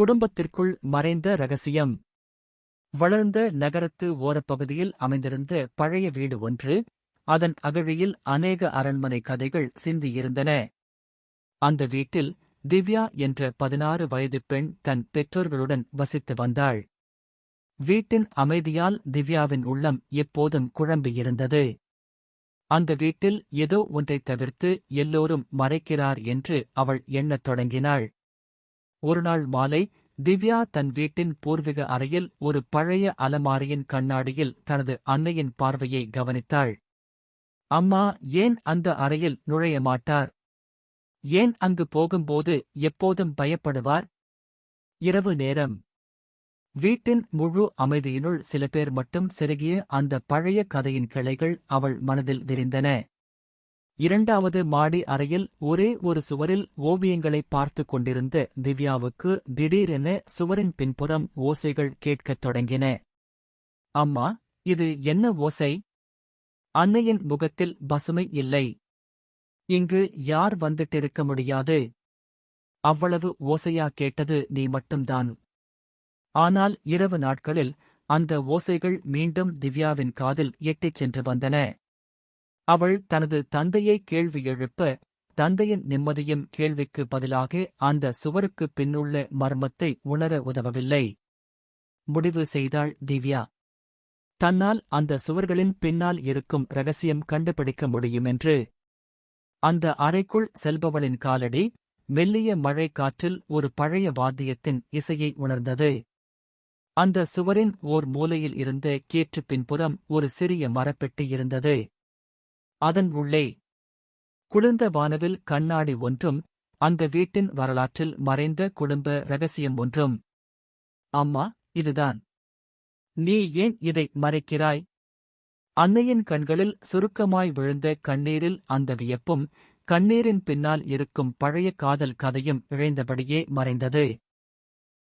குடும்பத்திற்குள் மறைந்த ரகசியம். வளர்ந்த நகரத்து ஓரப்பகுதியில் அமைந்திருந்த பழைய வீடு ஒன்று அதன் அகழியில் அநேக அரண்மனை கதைகள் சிந்தியிருந்தன. அந்த வீட்டில் திவ்யா என்ற பதினாறு வயது பெண் தன் பெற்றோர்களுடன் வசித்து வந்தாள். வீட்டின் அமைதியால் திவ்யாவின் உள்ளம் எப்போதும் குழம்பியிருந்தது. அந்த வீட்டில் ஏதோ ஒன்றைத் தவிர்த்து எல்லோரும் மறைக்கிறார் என்று அவள் எண்ணத் தொடங்கினாள். ஒருநாள் மாலை திவ்யா தன் வீட்டின் பூர்வீக அறையில் ஒரு பழைய அலமாரியின் கண்ணாடியில் தனது அன்னையின் பார்வையை கவனித்தாள். அம்மா ஏன் அந்த அறையில் நுழைய மாட்டார்? ஏன் அங்கு போகும்போது எப்போதும் பயப்படுவார்? இரவு நேரம். வீட்டின் முழு அமைதியினுள் சில பேர் மட்டும் செருகிய அந்த பழைய கதையின் கிளைகள் அவள் மனதில் விரிந்தன. இரண்டாவது மாடி அறையில் ஒரே ஒரு சுவரில் ஓவியங்களை பார்த்துக் கொண்டிருந்த திவ்யாவுக்கு திடீரென சுவரின் பின்புறம் ஓசைகள் கேட்கத் தொடங்கின. அம்மா இது என்ன ஓசை? அன்னையின் முகத்தில் பசுமை இல்லை. இங்கு யார் வந்துட்டிருக்க முடியாது. அவ்வளவு ஓசையா கேட்டது நீ மட்டும்தான். ஆனால் இரவு நாட்களில் அந்த ஓசைகள் மீண்டும் திவ்யாவின் காதில் எட்டிச் சென்று வந்தன. அவள் தனது தந்தையை கேள்வி எழுப்ப தந்தையின் நிம்மதியும் கேள்விக்கு பதிலாக அந்த சுவருக்கு பின்னுள்ள மர்மத்தை உணர உதவவில்லை. முடிவு செய்தாள் திவ்யா. தன்னால் அந்த சுவர்களின் பின்னால் இருக்கும் ரகசியம் கண்டுபிடிக்க முடியும் என்று அந்த அறைக்குள் செல்பவளின் காலடி மெல்லிய மழை காற்றில் ஒரு பழைய வாத்தியத்தின் இசையை உணர்ந்தது. அந்த சுவரின் ஓர் மூலையில் இருந்த கேற்று பின்புறம் ஒரு சிறிய மரப்பெட்டி இருந்தது. அதன் உள்ளே. குளிர்ந்த வானவில் கண்ணாடி ஒன்றும் அந்த வீட்டின் வரலாற்றில் மறைந்த குடும்ப ரகசியம் ஒன்றும். அம்மா இதுதான். நீ ஏன் இதை மறைக்கிறாய்? அன்னையின் கண்களில் சுருக்கமாய் விழுந்த கண்ணீரில் அந்த வியப்பும் கண்ணீரின் பின்னால் இருக்கும் பழைய காதல் கதையும் இழைந்தபடியே மறைந்தது.